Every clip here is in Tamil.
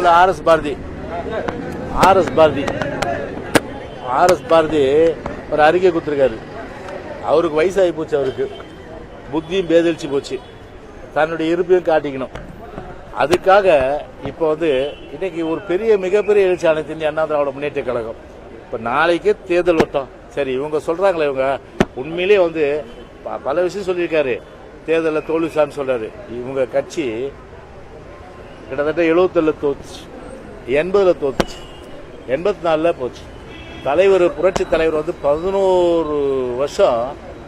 போல RS Bharathi. RS Bharathi. RS Bharathi ஒரு அறிக்கை கொடுத்துருக்காரு. அவருக்கு வயசாகி போச்சு அவருக்கு. புத்தியும் பேதளிச்சு போச்சு. தன்னுடைய இருப்பையும் காட்டிக்கணும். அதுக்காக இப்போ வந்து இன்னைக்கு ஒரு பெரிய மிகப்பெரிய எழுச்சி அனைத்து அண்ணா திராவிட முன்னேற்ற கழகம். இப்போ நாளைக்கு தேர்தல் வட்டம். சரி இவங்க சொல்கிறாங்களே இவங்க. உண்மையிலேயே வந்து ப- பல விஷயம் சொல்லியிருக்காரு. தேர்தலில் தோல்விசான்னு சொல்றாரு. இவங்க கட்சி கிட்டத்தட்ட எழுபத்தேழு தோத்துச்சு. எண்பதில் தோத்துச்சு. எண்பத்தி நாலில் போச்சு. தலைவர் புரட்சி தலைவர் வந்து பதினோரு வருஷம்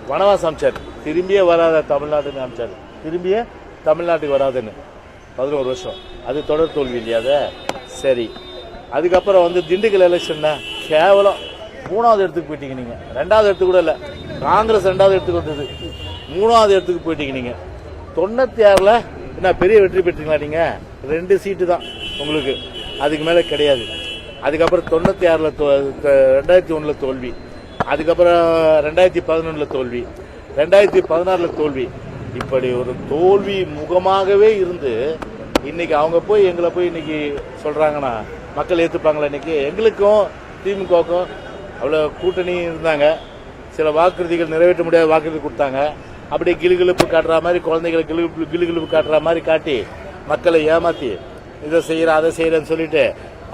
வனவாசம் அமைச்சார். திரும்பியே வராத தமிழ்நாட்டுன்னு அமைச்சார். திரும்பியே தமிழ்நாட்டுக்கு வராதுன்னு. பதினோரு வருஷம். அது தொடர் தோல்வி இல்லையாத சரி. அதுக்கப்புறம் வந்து திண்டுக்கல் எலெக்ஷன் கேவலம். மூணாவது இடத்துக்கு போயிட்டீங்க நீங்கள் ரெண்டாவது இடத்துக்கு கூட இல்லை. காங்கிரஸ் ரெண்டாவது இடத்துக்கு வந்தது. மூணாவது இடத்துக்கு போயிட்டீங்க நீங்கள் தொண்ணூற்றி ஆறில் என்ன பெரிய வெற்றி பெற்றீங்களா நீங்க? ரெண்டு சீட்டு தான் உங்களுக்கு. அதுக்கு மேலே கிடையாது. அதுக்கப்புறம் தொண்ணூத்தி ஆறுல தோ- ரெண்டாயிரத்தி ஒன்றில் தோல்வி. அதுக்கப்புறம் ரெண்டாயிரத்தி பதினொன்றில் தோல்வி. ரெண்டாயிரத்தி பதினாறுல தோல்வி. இப்படி ஒரு தோல்வி முகமாகவே இருந்து இன்னைக்கு அவங்க போய் எங்களை போய் இன்னைக்கு சொல்றாங்கன்னா மக்கள் ஏற்றுப்பாங்களா இன்னைக்கு? எங்களுக்கும் திமுகவுக்கும் அவ்வளோ கூட்டணி இருந்தாங்க. சில வாக்குறுதிகள் நிறைவேற்ற முடியாத வாக்குறுதி கொடுத்தாங்க. அப்படியே கிளுகிழுப்பு காட்டுற மாதிரி குழந்தைகளை கிளுகிழப்பு கிளுகிழுப்பு காட்டுற மாதிரி காட்டி மக்களை ஏமாத்தி இதை செய்கிற அதை செய்கிறேன்னு சொல்லிட்டு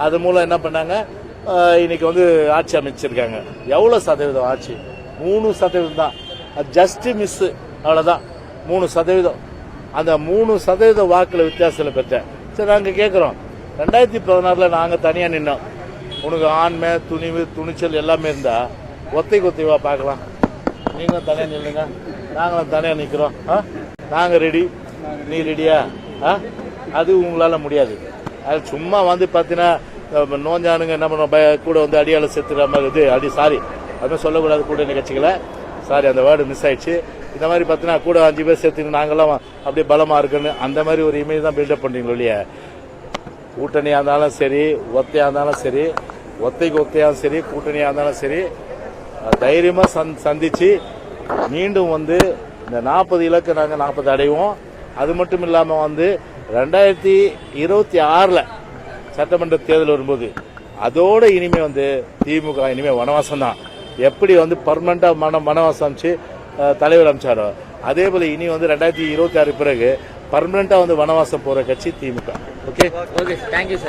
அது மூலம் என்ன பண்ணாங்க? இன்னைக்கு வந்து ஆட்சி அமைச்சிருக்காங்க. எவ்வளோ சதவீதம் ஆட்சி? மூணு சதவீதம் தான். ஜஸ்ட் மிஸ்ஸு அவ்வளோதான் மூணு சதவீதம். அந்த மூணு சதவீத வாக்கில் வித்தியாசத்தில் பெற்றேன். சரி நாங்கள் கேட்குறோம் ரெண்டாயிரத்தி பதினாறில் நாங்கள் தனியாக நின்னோம். உனக்கு ஆண்மை துணிவு துணிச்சல் எல்லாமே இருந்தால் ஒத்தை ஒத்தைவா பார்க்கலாம். நீங்களும் தனியாக நில்லுங்க. நாங்களும் தனியாக நிற்கிறோம் ஆ? நாங்கள் ரெடி நீ ரெடியா ஆ? அது உங்களால் முடியாது. அது சும்மா வந்து பார்த்தீங்கன்னா நோஞ்சானுங்க என்ன பண்ணுவோம்? கூட வந்து அடியால் செத்துற மாதிரி இது. அடி சாரி அதுமாதிரி சொல்லக்கூடாது கூட நிகழ்ச்சிகளை சாரி அந்த வேர்டு மிஸ் ஆயிடுச்சு. இந்த மாதிரி பார்த்தீங்கன்னா கூட அஞ்சு பேர் சேர்த்து நாங்களாம் அப்படியே பலமாக இருக்குன்னு அந்த மாதிரி ஒரு இமேஜ் தான் பில்டப் பண்ணுறீங்களோ இல்லையா? கூட்டணியாக இருந்தாலும் சரி ஒத்தையாக இருந்தாலும் சரி ஒத்தைக்கு ஒத்தையாகவும் சரி கூட்டணியாக இருந்தாலும் சரி தைரியமாக சந் சந்தித்து மீண்டும் வந்து இந்த நாற்பது இலக்கு நாங்கள் நாற்பது அடைவோம். அது மட்டும் இல்லாமல் வந்து ரெண்டாயிரத்தி இருபத்தி ஆறில் சட்டமன்ற தேர்தல் வரும்போது அதோட இனிமே வந்து திமுக இனிமே வனவாசம் தான். எப்படி வந்து பர்மனெண்ட்டாக மன வனவாசம் அமைச்சு தலைவர் அமைச்சாரோ அதே போல் இனி வந்து ரெண்டாயிரத்தி இருபத்தி ஆறு பிறகு பர்மனண்டா வந்து வனவாசம் போகிற கட்சி DMK. Okay okay thank you sir